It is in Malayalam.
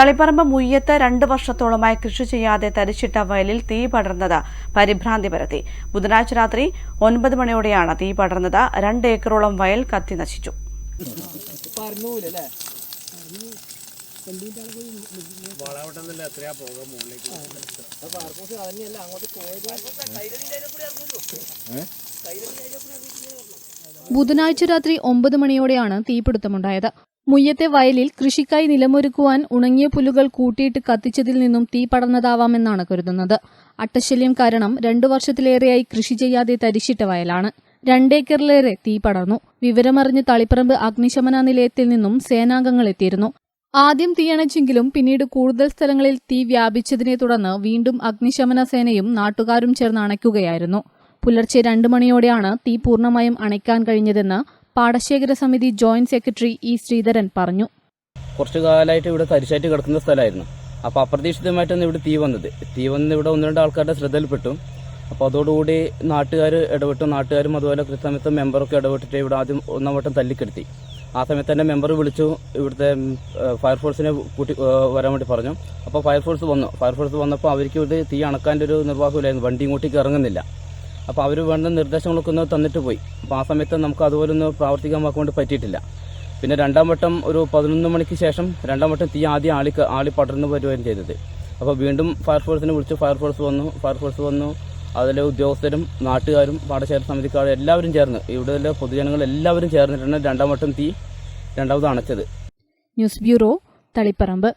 തളിപ്പറമ്പ് മുയ്യത്ത് രണ്ട് വർഷത്തോളമായി കൃഷി ചെയ്യാതെ തരിച്ചിട്ട വയലിൽ തീ പടർന്നത് പരിഭ്രാന്തി പരത്തി. ബുധനാഴ്ച രാത്രി ഒൻപത് മണിയോടെയാണ് തീ പടർന്നത്. രണ്ട് ഏക്കറോളം വയൽ കത്തി നശിച്ചു. ബുധനാഴ്ച രാത്രി ഒമ്പത് മണിയോടെയാണ് തീപിടുത്തമുണ്ടായത്. മുയ്യത്തെ വയലിൽ കൃഷിക്കായി നിലമൊരുക്കുവാൻ ഉണങ്ങിയ പുല്ലുകൾ കൂട്ടിയിട്ട് കത്തിച്ചതിൽ നിന്നും തീ പടർന്നതാവാമെന്നാണ് കരുതുന്നത്. അട്ടശല്യം കാരണം രണ്ടു വർഷത്തിലേറെയായി കൃഷി ചെയ്യാതെ തരിശിട്ട വയലാണ്. രണ്ടേക്കറിലേറെ തീ പടർന്നു. വിവരമറിഞ്ഞ് തളിപ്പറമ്പ് അഗ്നിശമന നിലയത്തിൽ നിന്നും സേനാംഗങ്ങൾ എത്തിയിരുന്നു. ആദ്യം തീയണച്ചെങ്കിലും പിന്നീട് കൂടുതൽ സ്ഥലങ്ങളിൽ തീ വ്യാപിച്ചതിനെ തുടർന്ന് വീണ്ടും അഗ്നിശമന സേനയും നാട്ടുകാരും ചേർന്ന് അണയ്ക്കുകയായിരുന്നു. പുലർച്ചെ രണ്ടു മണിയോടെയാണ് തീ പൂർണമായും അണയ്ക്കാൻ കഴിഞ്ഞതെന്ന് പാടശേഖര സമിതി ജോയിന്റ് സെക്രട്ടറി ഇ ശ്രീധരൻ പറഞ്ഞു. കുറച്ചു കാലമായിട്ട് ഇവിടെ തരിശായിട്ട് കിടക്കുന്ന സ്ഥലമായിരുന്നു. അപ്പോൾ അപ്രതീക്ഷിതമായിട്ടാണ് ഇവിടെ തീ വന്നത്. തീ വന്ന് ഇവിടെ ഒന്ന് രണ്ട് ആൾക്കാരുടെ ശ്രദ്ധയിൽപ്പെട്ടു. അപ്പോൾ അതോടുകൂടി നാട്ടുകാർ ഇടപെട്ടു. നാട്ടുകാരും അതുപോലെ കൃത്യസമയത്ത് മെമ്പറൊക്കെ ഇടപെട്ടിട്ട് ഇവിടെ ആദ്യം ഒന്നാം വട്ടം തല്ലിക്കെടുത്തി. ആ സമയത്ത് തന്നെ മെമ്പർ വിളിച്ചു. ഇവിടുത്തെ ഫയർഫോഴ്സിനെ കൂട്ടി വരാൻ വേണ്ടി പറഞ്ഞു. അപ്പോൾ ഫയർഫോഴ്സ് വന്നു. ഫയർഫോഴ്സ് വന്നപ്പോൾ അവർക്ക് ഇവിടെ തീ അണക്കാന്റെ ഒരു നിർവാഹമില്ലായിരുന്നു. വണ്ടി ഇങ്ങോട്ടേക്ക് ഇറങ്ങുന്നില്ല. അപ്പോൾ അവർ വേണ്ട നിർദ്ദേശങ്ങളൊക്കെ ഒന്ന് തന്നിട്ട് പോയി. അപ്പോൾ ആ സമയത്ത് നമുക്ക് അതുപോലെ ഒന്ന് പ്രാവർത്തികമാക്കൊണ്ട് പറ്റിയിട്ടില്ല. പിന്നെ രണ്ടാം വട്ടം ഒരു പതിനൊന്ന് മണിക്ക് ശേഷം രണ്ടാം വട്ടം തീ ആദ്യം ആളി ആളി പടർന്ന് വരികയും ചെയ്തത്. അപ്പോൾ വീണ്ടും ഫയർഫോഴ്സിനെ വിളിച്ചു ഫയർഫോഴ്സ് വന്നു ഫയർഫോഴ്സ് വന്നു. അതിലെ ഉദ്യോഗസ്ഥരും നാട്ടുകാരും പാടശേര സമിതിക്കാരും എല്ലാവരും ചേർന്ന് ഇവിടെയുള്ള പൊതുജനങ്ങൾ എല്ലാവരും ചേർന്നിട്ടാണ് രണ്ടാം വട്ടം തീ രണ്ടാമത് അണച്ചത്. News bureau Taliparamba.